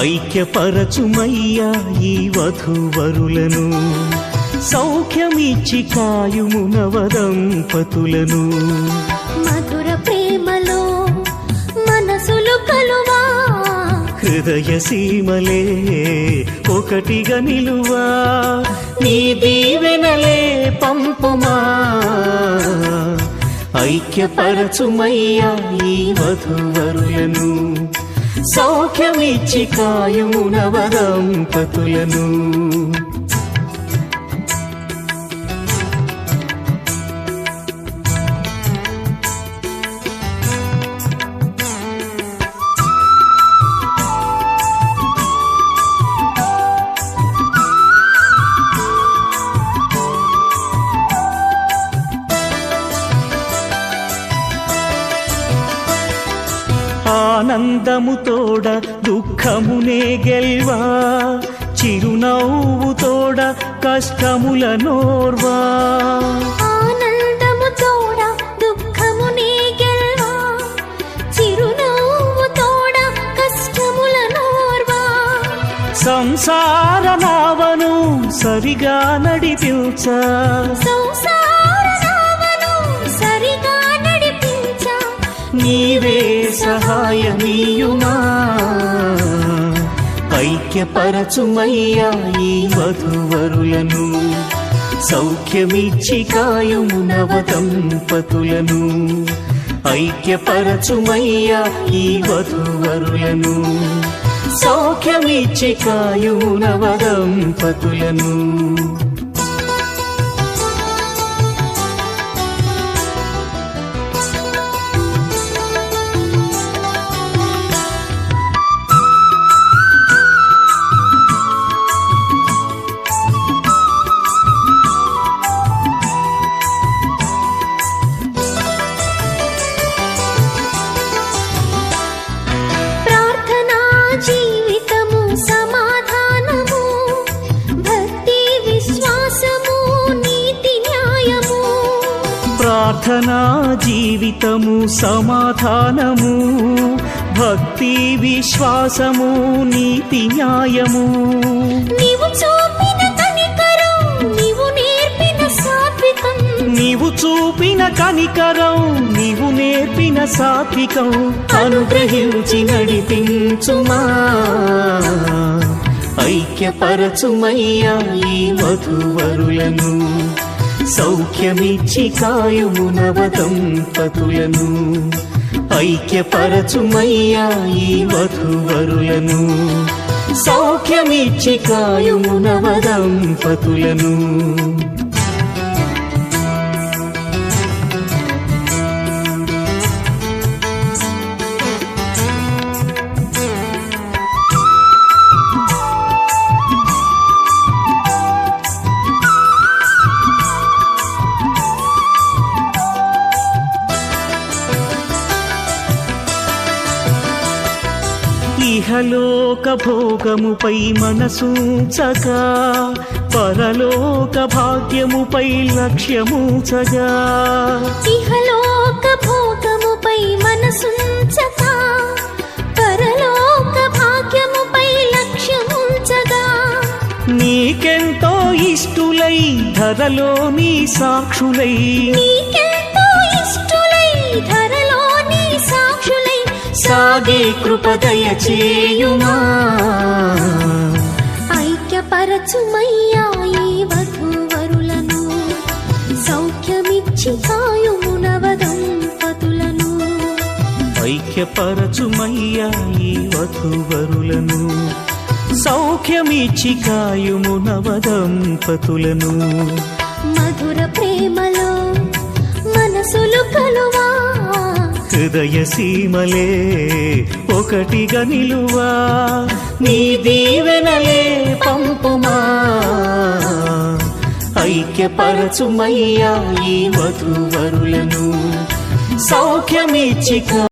ఐక్యపరచుమయ్యా ఈ వధూవరులను. సౌఖ్యమిచ్చి కాయుము నవదంపతులను. మధుర ప్రేమలో మనసులు కలువా? హృదయ సీమలే ఒకటిగా నిలువా? నీ దీవెనలే పంపుమా? ఐక్యపరచుమయ్యా ఈ వధువరులను. సౌఖ్యమిచ్చి కాయమున నవదంపతులను ఆనందము తోడ దుఃఖమునే గెల్వా చిరునవ్వు తోడ కష్టముల నోర్వా. ఆనందము తోడ దుఃఖమునే గెల్వా చిరునవ్వు తోడ కష్టముల నోర్వా. సంసార నావను సరిగా నడిపించా. సంసార నావను సరిగా నడిపించా. నీవే సహాయమీయుమా ఐక్యపరచుమయ్యా ఈ వధువరులను. సౌఖ్యమిచ్చి కాయుము నవదంపతులను ఐక్యపరచుమయ్యా ఈ వధువరులను. సౌఖ్యమిచ్చి కాయుము నవదంపతులను ప్రార్థనా జీవితము సమాధానము భక్తి విశ్వాసము నీతి న్యాయము. నీవు చూపిన కనికరం నీవు నేర్పిన సాత్వికం. నీవు చూపిన కనికరం నీవు నేర్పిన సాత్వికం. అనుగ్రహించి నడిపించుమా. ఐక్యపరచుమయ్యా ఈ వధువరులను. సౌఖ్యమిచ్చి కాయము నవదంపతులను ఐక్యపరచుమయ్యా ఈ వధువరులను. సౌఖ్యమిచ్చి కాయము నవదంపతులను ఇహలోక భోగముపై మనసూచగా పరలోక భాగ్యముపై లక్ష్యమూచగా ఇహలోక భోగముపై మనసుంచక పరలోక భాగ్యముపై లక్ష్యముంచగా నీకెంతో ఇష్టులై ధరలోని సాక్షులై. నీకెంతో ఇష్టులై సాక్షులై సాగే కృపదయ చేయుమా? ఐక్యపరచుమయ్యా ఈ వధూవరులను. సౌఖ్యమిచ్చి కాయుము నవదంపతులను ఐక్యపరచుమయ్యా ఈ వధువరులను. సౌఖ్యమిచ్చి కాయుము నవదంపతులను మధుర ప్రేమలో హృదయ సీమలే ఒకటిగా నిలువా. నీ దీవెనలే పంపుమా. ఐక్యపరచుమయ్యా ఈ వధువరులను. సౌఖ్యమిచ్చిక